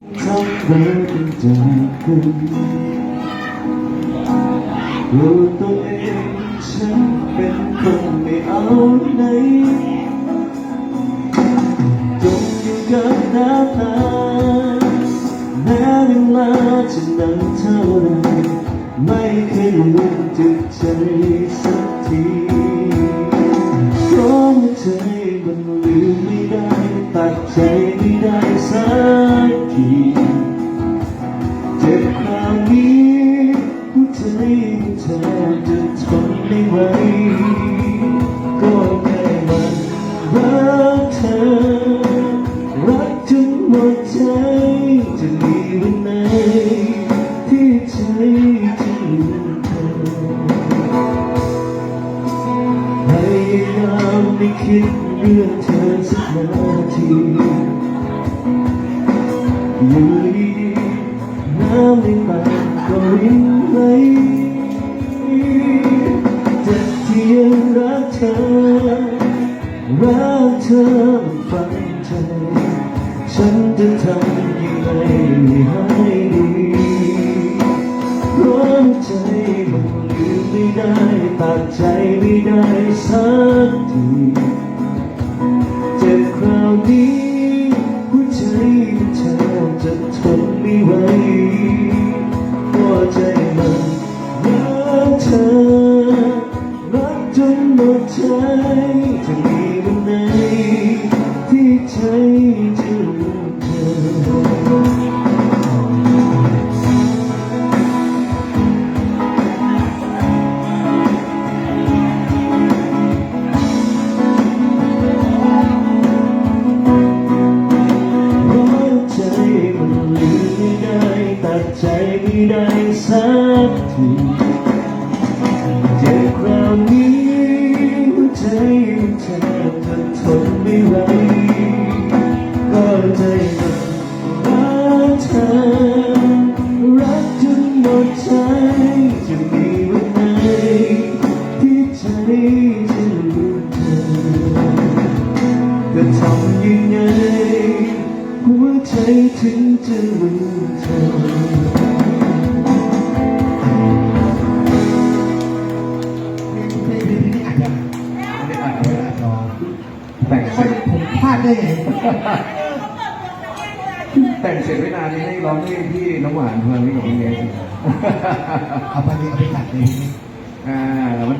ทำเรื่องใจขึ้นรู้ตัวเองฉันเป็นคนไม่เอาไหนจมอยู่กับน้ำตาแม้เวลาจะนานเท่าไรไม่เคยลืมจิตใจสักทีเพราะว่าใจมันลืมไม่ได้ตัดใจไม่ได้สักีเจ็บคราวนี้หัวใจเธอจะทนไม่ไหวก็แค่มันรักเธอ รักจนหมดใจจะมีวันไหนที่ใจจะลืมเธอพยายามไม่คิดเรื่องเธอสักนาที อยู่ดีๆน้ำในปากก็รินไหลเจ็บที่ยังรักเธอ รักเธอมันฝังใจฉันจะทำยังไงให้ดีเพราะใจมันลืมไม่ได้ตัดใจไม่ได้สักทีเจ็บคราวนี้ ใจจะมีวันไหนที่ใจจะลืมเธอใจมันลืมไม่ได้ตัดใจไม่ได้สักทีเจ็บคราวนี้ ใจมันแทบจะทนไม่ไหวก็ใจมันรักเธอ รักจนหมดใจ จะมีวันไหนที่ใจจะลืมเธอจะทำยังไง หัวใจถึงจะลืมเธอ แต่งเสร็จผมพลาดได้ไงแต่งเสร็จไม่นานนี้ให้ร้องให้พี่น้ำหวานเพลินพี่กับพี่เนสเอาไปเลยเอาไปตัดเลยอ่าแล้วมัน